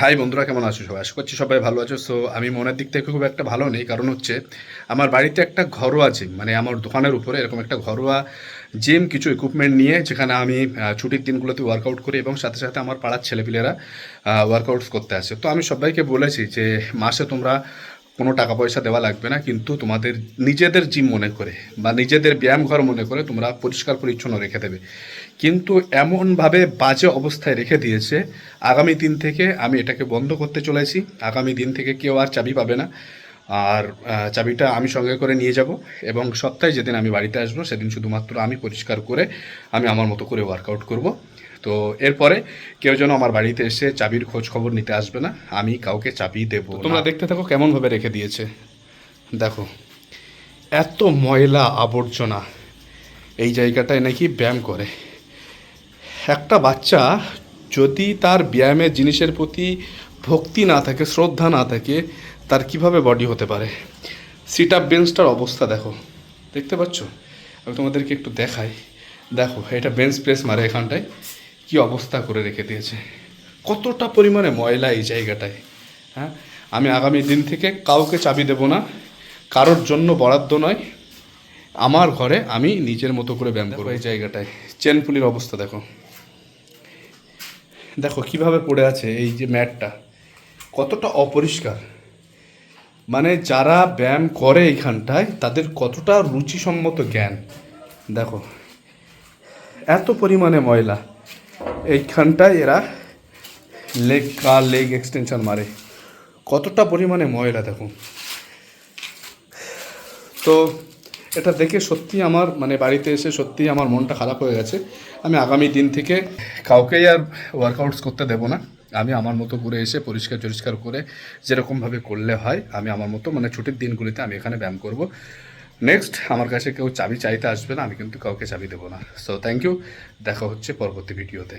High বন্ধুরা, কেমন আছো সবাই? আশা করছি সবাই ভালো আছো। সো আমি মনের দিক থেকে খুব একটা ভালো নেই। কারণ হচ্ছে, আমার বাড়িতে একটা ঘরোয়া জিম মানে আমার দোকানের উপরে এরকম একটা ঘরোয়া জিম কিছু ইকুইপমেন্ট নিয়ে, যেখানে আমি ছুটির দিনগুলোতে ওয়ার্কআউট করি এবং সাথে সাথে আমার পাড়ার ছেলেপিলেরা ওয়ার্কআউটস করতে আসে। তো আমি সবাইকে বলেছি যে, মাসে তোমরা কোনো টাকা পয়সা দেওয়া লাগবে না, কিন্তু তোমাদের নিজেদের জিম মনে করে বা নিজেদের ব্যায়াম ঘর মনে করে তোমরা পরিষ্কার পরিচ্ছন্ন রেখে দেবে। কিন্তু এমনভাবে বাজে অবস্থায় রেখে দিয়েছে, আগামী দিন থেকে আমি এটাকে বন্ধ করতে চলেছি। আগামী দিন থেকে কেউ আর চাবি পাবে না। আর চাবিটা আমি সঙ্গে করে নিয়ে যাব এবং সপ্তাহে যেদিন আমি বাড়িতে আসব সেদিন শুধুমাত্র আমি পরিষ্কার করে আমি আমার মতো করে ওয়ার্কআউট করব। তো এরপরে কেউ যেন আমার বাড়িতে এসে চাবির খোঁজ খবর নিতে আসবে না আমি কাউকে চাবি দেবো তোমরা দেখতে থাকো কেমনভাবে রেখে দিয়েছে। দেখো এত ময়লা আবর্জনা এই জায়গাটায় নাকি ব্যায়াম করে। একটা বাচ্চা যদি তার ব্যায়ামের জিনিসের প্রতি ভক্তি না থাকে শ্রদ্ধা না থাকে তার কীভাবে বডি হতে পারে? সিট আপ বেঞ্চটার অবস্থা দেখো। দেখতে পাচ্ছ? আমি তোমাদেরকে একটু দেখাই। দেখো এটা বেঞ্চ প্রেস মারে এখানটায়। কি অবস্থা করে রেখে দিয়েছে। কতটা পরিমাণে ময়লা এই জায়গাটায় হ্যাঁ? আমি আগামী দিন থেকে কাউকে চাবি দেব না। কারোর জন্য বরাদ্দ নয়। আমার ঘরে আমি নিজের মতো করে ব্যায়াম করব এই জায়গাটায়। চেন পুলির অবস্থা দেখো। দেখো কীভাবে পড়ে আছে এই যে ম্যাটটা কতটা অপরিষ্কার। মানে যারা ব্যায়াম করে এইখানটায়, তাদের কতটা রুচিসম্মত জ্ঞান? দেখো, এত পরিমাণে ময়লা। এইখানটায় এরা লেগ কা লেগ এক্সটেনশন মারে। কতটা পরিমাণে ময়লা, দেখো। তো এটা দেখে সত্যি আমার মানে বাড়িতে এসে সত্যি আমার মনটা খারাপ হয়ে গেছে। আমি আগামী দিন থেকে কাউকেই আর ওয়ার্কআউটস করতে দেবো না। আমি আমার মতো ঘুরে এসে পরিষ্কার টরিষ্কার করে যেরকমভাবে করলে হয়, আমি আমার মতো মানে ছুটির দিনগুলিতে আমি এখানে ব্যায়াম করব। নেক্সট আমার কাছে কেউ চাবি চাইতে আসবে না, আমি কিন্তু কাউকে চাবি দেবো না। সো থ্যাংক ইউ দেখা হচ্ছে পরবর্তী ভিডিওতে